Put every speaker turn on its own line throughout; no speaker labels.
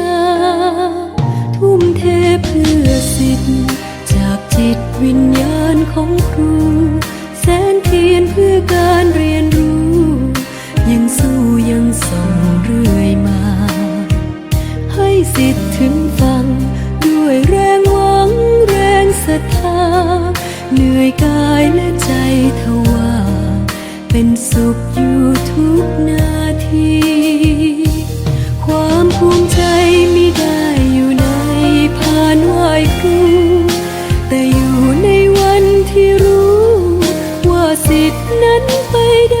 า เหนื่อยกายและใจทว่า เป็นสุขอยู่ทุกนาที ความภูมิใจมิได้อยู่ในผ่านไหวครูแต่อยู่ในวันที่รู้ ว่าสิทธินั้นไปได้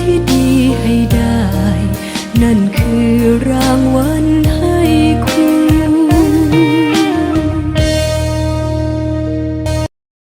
ที่ดีให้ได้ นั่นคือรางวัล